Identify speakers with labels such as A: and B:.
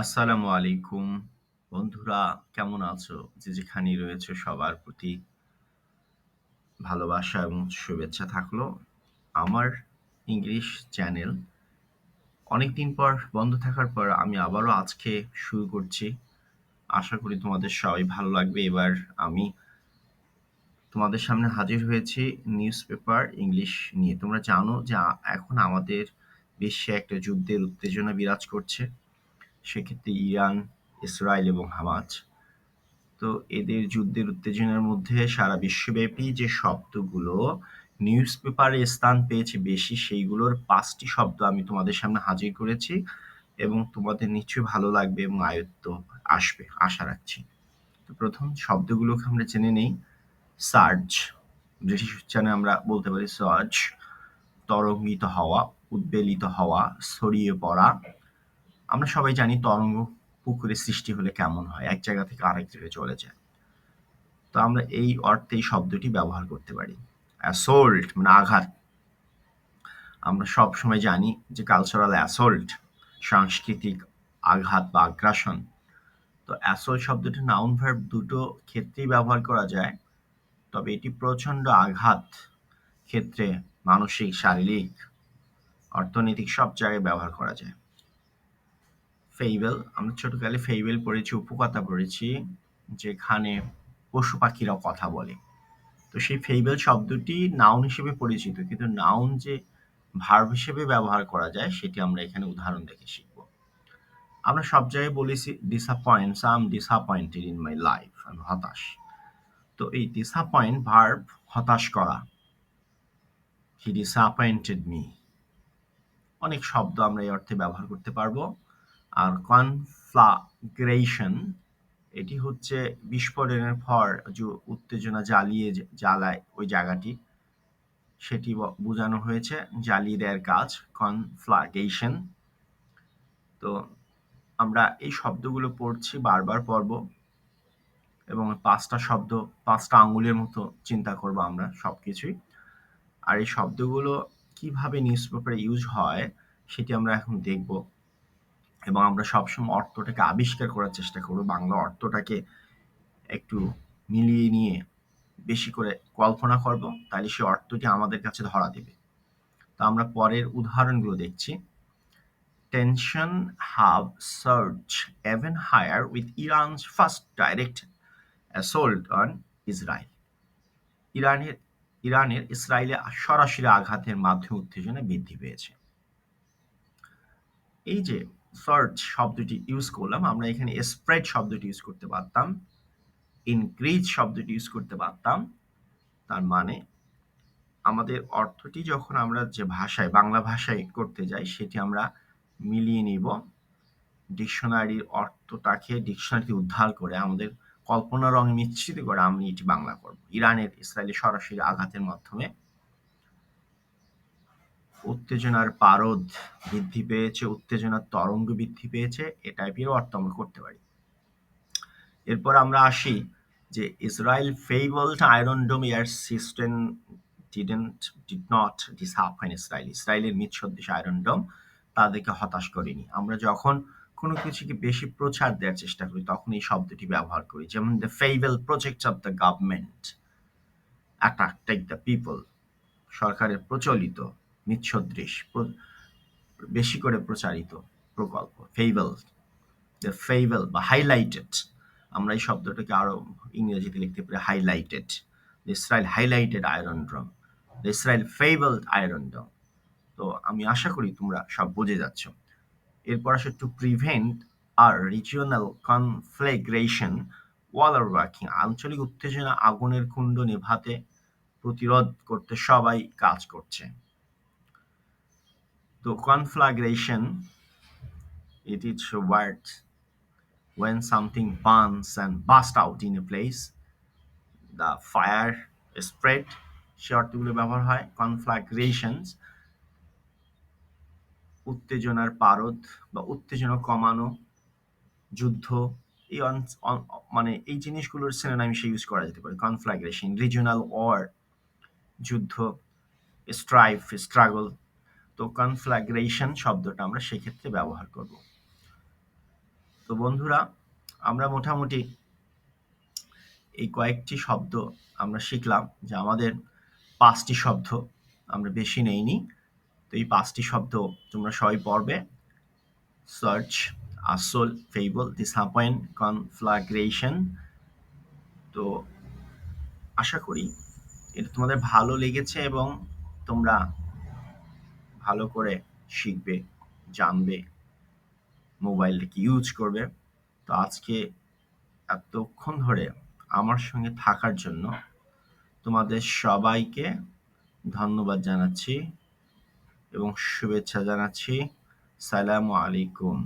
A: আসসালামু আলাইকুম। বন্ধুরা, কেমন আছো? যে যেখানেই রয়েছে সবার প্রতি ভালোবাসা এবং শুভেচ্ছা থাকল আমার ইংলিশ চ্যানেল অনেকদিন পর বন্ধ থাকার পর আমি আবারও আজকে শুরু করছি। আশা করি তোমাদের সবাই ভালো লাগবে। এবার আমি তোমাদের সামনে হাজির হয়েছি নিউজ পেপার ইংলিশ নিয়ে। তোমরা জানো যে এখন আমাদের বিশ্বে একটা যুদ্ধের উত্তেজনা বিরাজ করছে। সেক্ষেত্রে ইরান, ইসরায়েল এবং হামাজ। তো এদের যুদ্ধের উত্তেজনার মধ্যে সারা বিশ্বব্যাপী যে শব্দগুলো নিউজ পেপারে স্থান পেয়েছে বেশি, সেইগুলোর পাঁচটি শব্দ আমি তোমাদের সামনে হাজির করেছি এবং তোমাদের নিশ্চয়ই ভালো লাগবে এবং আয়ত্ত আসবে, আশা রাখছি। তো প্রথম শব্দগুলোকে আমরা জেনে নেই। সার্জ, ব্রিটিশ উচ্চারণে আমরা বলতে পারি সার্জ, তরঙ্গিত হওয়া, উদ্বেলিত হওয়া, ছড়িয়ে পড়া আমরা সবাই জানি তরঙ্গ পুকুরে সৃষ্টি হলে কেমন হয়, এক জায়গা থেকে আরেক জায়গায় চলে যায়। তো আমরা এই অর্থে এই শব্দটি ব্যবহার করতে পারি। অ্যাসোল্ট মানে আঘাত। আমরা সব সময় জানি যে কালচারাল অ্যাসোল্ট সাংস্কৃতিক আঘাত বা আগ্রাসন। তো অ্যাসোল্ট শব্দটি নাউন ভার্ব দুটো ক্ষেত্রেই ব্যবহার করা যায়, তবে এটি প্রচণ্ড আঘাত ক্ষেত্রে মানসিক, শারীরিক, অর্থনৈতিক সব জায়গায় ব্যবহার করা যায়। ফেইবেল আমরা ছোটকালে ফেইবেল পড়েছি, উপকথা পড়েছি, যেখানে পশু পাখিরা কথা বলে। তো সেই ফেইবেল শব্দটি নাউন হিসেবে পরিচিত, কিন্তু নাউন যে ভার্ব হিসেবে ব্যবহার করা যায়, সেটি আমরা এখানে উদাহরণ দেখে শিখব। আমরা সব জায়গায় বলেছি disappoints I am disappointed in my life আমি হতাশ। তো এই ডিসঅ্যাপয়েন্ট ভার্ব হতাশ করা। হি ডিসঅ্যাপয়েন্টেড মি অনেক শব্দ আমরা এই অর্থে ব্যবহার করতে পারব। আর কনফ্লাগ্রেশন এটি হচ্ছে বিস্ফোরণের পর যে উত্তেজনা জ্বালিয়ে জ্বালায় ওই জায়গাটি। সেটি বোঝানো হয়েছে জ্বালিয়ে দেওয়ার কাজ কনফ্লাগেশন তো আমরা এই শব্দগুলো পড়ছি, বারবার পড়ব এবং পাঁচটা শব্দ, পাঁচটা আঙুলের মতো চিন্তা করব আমরা সব কিছুই আর এই শব্দগুলো কীভাবে নিউজ পেপারে ইউজ হয়, সেটি আমরা এখন দেখব। এবং আমরা সবসময় অর্থটাকে আবিষ্কার করার চেষ্টা করব। বাংলা অর্থটাকে একটু মিলিয়ে নিয়ে বেশি করে কল্পনা করব, তাহলে সেই অর্থটি আমাদের কাছে ধরা দেবে। তো আমরা পরের উদাহরণগুলো দেখছি। Tension have surge even higher with Iran's first direct assault on Israel. ইরানের ইরানের ইসরায়েলে সরাসরি আঘাতের মাধ্যমে উত্তেজনা বৃদ্ধি পেয়েছে। এই যে সার্চ শব্দটি ইউজ করলাম। আমরা এখানে স্প্রেড শব্দটি ইউজ করতে পারতাম। ইনক্রিজ শব্দটি ইউজ করতে পারতাম। তার মানে আমাদের অর্থটি যখন আমরা যে ভাষায়, বাংলা ভাষায় করতে যাই, সেটি আমরা মিলিয়ে নিব। ডিকশনারির অর্থটাকে ডিকশনারি উদ্ধার করে আমাদের কল্পনা রঙে মিশ্রিত করে আমি এটি বাংলা করব। ইরানের ইসরায়েলে সরাসরি আঘাতের মাধ্যমে উত্তেজনার পারদ বৃদ্ধি পেয়েছে, উত্তেজনার তরঙ্গ বৃদ্ধি পেয়েছে, এ টাইপেরও অর্থ আমরা করতে পারি। এরপর আমরা আসি যে Israel fabled iron dome air system didn't did not disappoint Israel ইসরায়েলের মিৎসদৃশ আয়রন ডোম তাদেরকে হতাশ করেনি। আমরা যখন কোনো কিছুকে বেশি প্রচার দেওয়ার চেষ্টা করি, তখন এই শব্দটি ব্যবহার করি, যেমন the fable project of the government attack take the people সরকারের প্রচলিত মিৎসদৃশ বেশি করে প্রচারিত প্রকল্প ফেইবল দ্য ফেইবল বা হাইলাইটেড আমরা এই শব্দটাকে আরও ইংরেজিতে লিখতে পারি highlighted Israel highlighted iron drum Israel fabled iron drum তো আমি আশা করি তোমরা সব বুঝে যাচ্ছ। এরপর আসে to prevent a regional conflagration ওয়ালার working আঞ্চলিক উত্তেজনা আগুনের কুণ্ড নেভাতে প্রতিরোধ করতে সবাই কাজ করছে। তো কনফ্লাগ্রেশন it is a word when something burns and burst out in a place, the fire spread, সে অর্থগুলো ব্যবহার হয় কনফ্লাগ্রেশনস উত্তেজনার পারদ বা উত্তেজনা কমানো, যুদ্ধ, এই মানে এই জিনিসগুলোর সিনোনাইম সে ইউজ করা যেতে পারে কনফ্লাগ্রেশন রিজিওনাল ওয়ার যুদ্ধ স্ট্রাইফ স্ট্রাগল তো কনফ্লাগ্রেশন শব্দটা আমরা সেক্ষেত্রে ব্যবহার করব। তো বন্ধুরা, আমরা মোটামুটি এই কয়েকটি শব্দ আমরা শিখলাম, যে আমাদের পাঁচটি শব্দ আমরা বেশি নেইনি। তো এই পাঁচটি শব্দ তোমরা সবাই পড়বে। সার্চ, আসল ফেবল ডিসঅ্যাপয়েন্ট, কনফ্লাগ্রেশন। তো আশা করি এটা তোমাদের ভালো লেগেছে এবং তোমরা ভালো করে শিখবে, জানবে মোবাইলটাকে ইউজ করবে। তো আজকে এতক্ষণ ধরে আমার সঙ্গে থাকার জন্য তোমাদের সবাইকে ধন্যবাদ জানাচ্ছি এবং শুভেচ্ছা জানাচ্ছি। সালামু আলাইকুম।